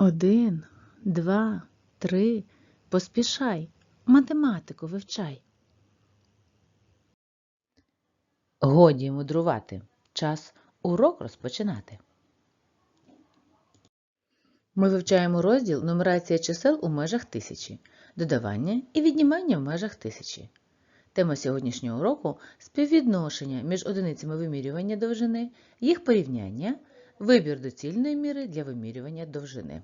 Один, два, три. Поспішай. Математику вивчай. Годі мудрувати. Час урок розпочинати. Ми вивчаємо розділ нумерація чисел у межах тисячі, додавання і віднімання в межах тисячі. Тема сьогоднішнього уроку співвідношення між одиницями вимірювання довжини, їх порівняння, вибір доцільної міри для вимірювання довжини.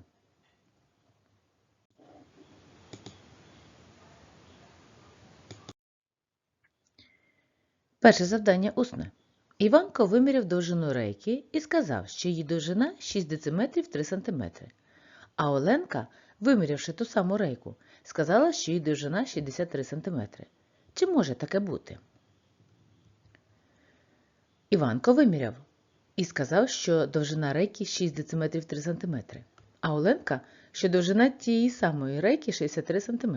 Перше завдання усне. Іванко виміряв довжину рейки і сказав, що її довжина 6 дециметрів 3 см. А Оленка, вимірявши ту саму рейку, сказала, що її довжина 63 см. Чи може таке бути? Іванко виміряв і сказав, що довжина рейки 6 дециметрів 3 см. А Оленка, що довжина тієї самої рейки 63 см.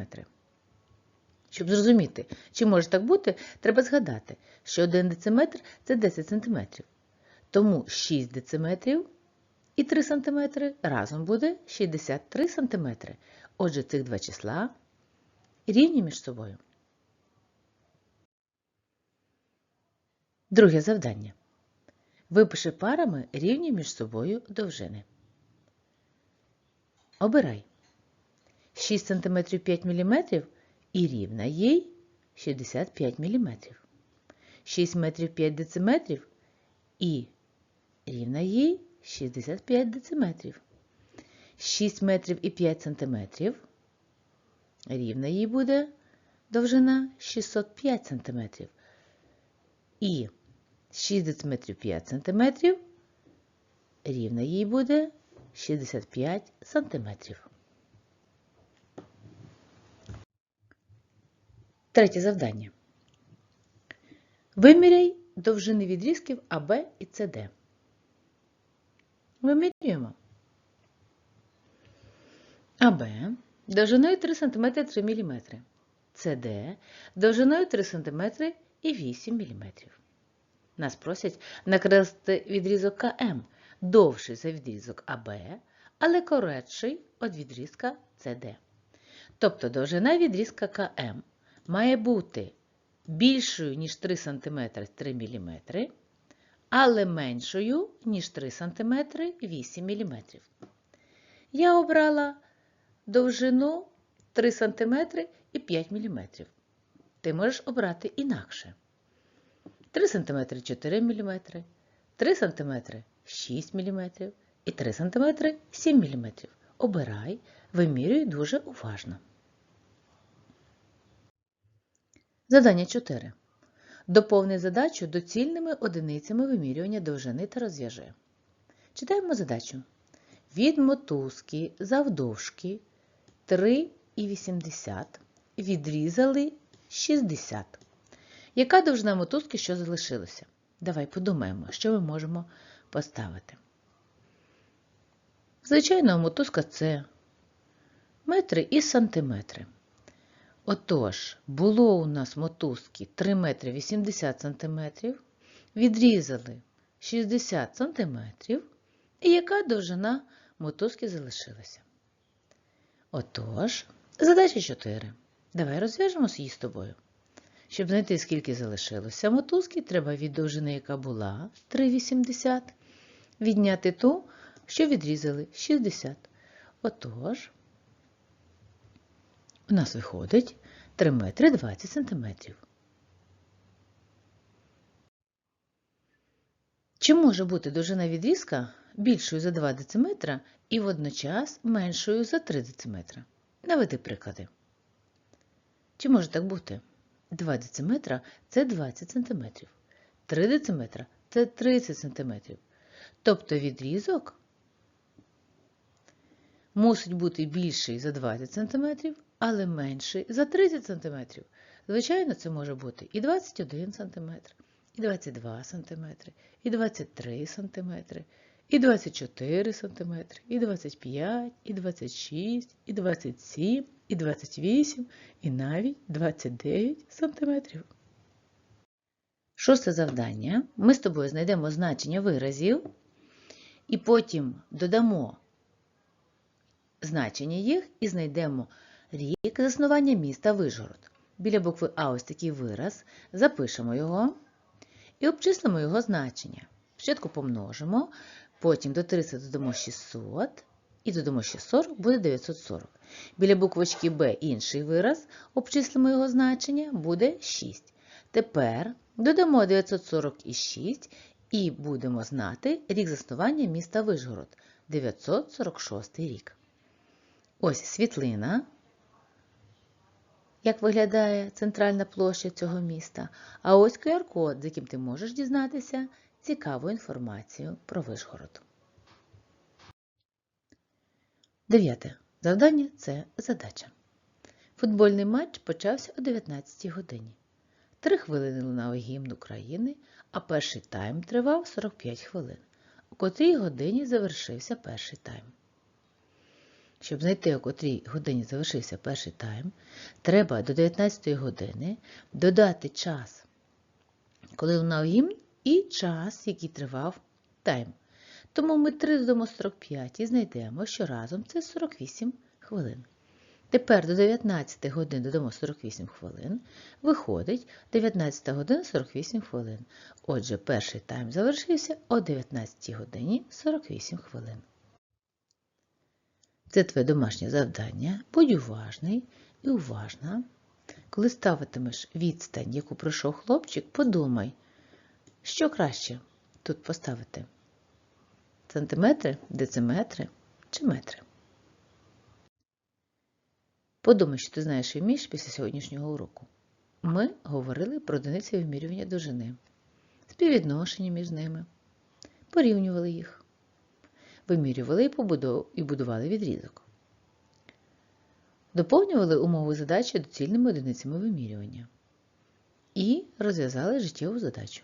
Щоб зрозуміти, чи може так бути, треба згадати, що 1 дециметр – це 10 см. Тому 6 дециметрів і 3 см разом буде 63 см. Отже, цих два числа рівні між собою. Друге завдання. Випиши парами рівні між собою довжини. Обирай 6 см 5 мм і рівна їй 65 мм. 6 метрів 5 дециметрів і рівна їй 65 дециметрів. 6 метрів і 5 сантиметрів. Рівна їй буде довжина 605 сантиметрів. І 6 дециметрів 5 сантиметрів. Рівна їй буде 65 сантиметрів. Третє завдання. Виміряй довжини відрізків АБ і СД. Вимірюємо. АБ довжиною 3 см 3 мм. СД довжиною 3 см і 8 мм. Нас просять накреслити відрізок КМ довший за відрізок АБ, але коротший від відрізка СД. Тобто довжина відрізка КМ має бути більшою, ніж 3 см 3 мм, але меншою, ніж 3 см 8 мм. Я обрала довжину 3 см і 5 мм. Ти можеш обрати інакше. 3 см 4 мм, 3 см 6 мм і 3 см 7 мм. Обирай, вимірюй дуже уважно. Задання 4. Доповни задачу доцільними одиницями вимірювання довжини та розв'яжи. Читаємо задачу. Від мотузки завдовжки 3,80 відрізали 60. Яка довжина мотузки, що залишилося? Давай подумаємо, що ми можемо поставити. Звичайно, мотузка це метри і сантиметри. Отож, було у нас мотузки 3 метри 80 сантиметрів, відрізали 60 сантиметрів, і яка довжина мотузки залишилася? Отож, задача 4. Давай розв'яжемо її з тобою. Щоб знайти, скільки залишилося мотузки, треба від довжини, яка була 3,80, відняти ту, що відрізали 60. Отож, у нас виходить 3 метри 20 сантиметрів. Чи може бути довжина відрізка більшою за 2 дециметра і водночас меншою за 3 дециметра? Наведи приклади. Чи може так бути? 2 дециметра – це 20 см. 3 дециметра – це 30 см. Тобто відрізок мусить бути більший за 20 см, але менший за 30 см. Звичайно, це може бути і 21 см, і 22 см, і 23 см, і 24 см, і 25, і 26, і 27, і 28, і навіть 29 см. Шосте завдання. Ми з тобою знайдемо значення виразів і потім додамо значення їх і знайдемо рік заснування міста Вижгород. Біля букви А ось такий вираз, запишемо його і обчислимо його значення. Спочатку помножимо, потім до 300 додамо 600 і додамо ще 40, буде 940. Біля буквочки Б інший вираз, обчислимо його значення, буде 6. Тепер додамо 946 і будемо знати рік заснування міста Вижгород 946 рік. Ось світлина, як виглядає центральна площа цього міста. А ось QR-код, з яким ти можеш дізнатися цікаву інформацію про Вишгород. Дев'яте. Завдання це задача. Футбольний матч почався о 19 годині. Три хвилини лунав гімн України, а перший тайм тривав 45 хвилин. У котрій годині завершився перший тайм. Щоб знайти, у котрій годині завершився перший тайм, треба до 19 години додати час, коли лунав гімн, і час, який тривав тайм. Тому ми 3 додамо 45 і знайдемо, що разом це 48 хвилин. Тепер до 19 годин додамо 48 хвилин. Виходить 19 година 48 хвилин. Отже, перший тайм завершився о 19 годині 48 хвилин. Це твоє домашнє завдання. Будь уважний і уважна. Коли ставитимеш відстань, яку пройшов хлопчик, подумай, що краще тут поставити? Сантиметри, дециметри чи метри? Подумай, що ти знаєш і вмієш після сьогоднішнього уроку. Ми говорили про одиниці вимірювання довжини, співвідношення між ними, порівнювали їх, вимірювали і, будували відрізок. Доповнювали умови задачі доцільними одиницями вимірювання і розв'язали життєву задачу.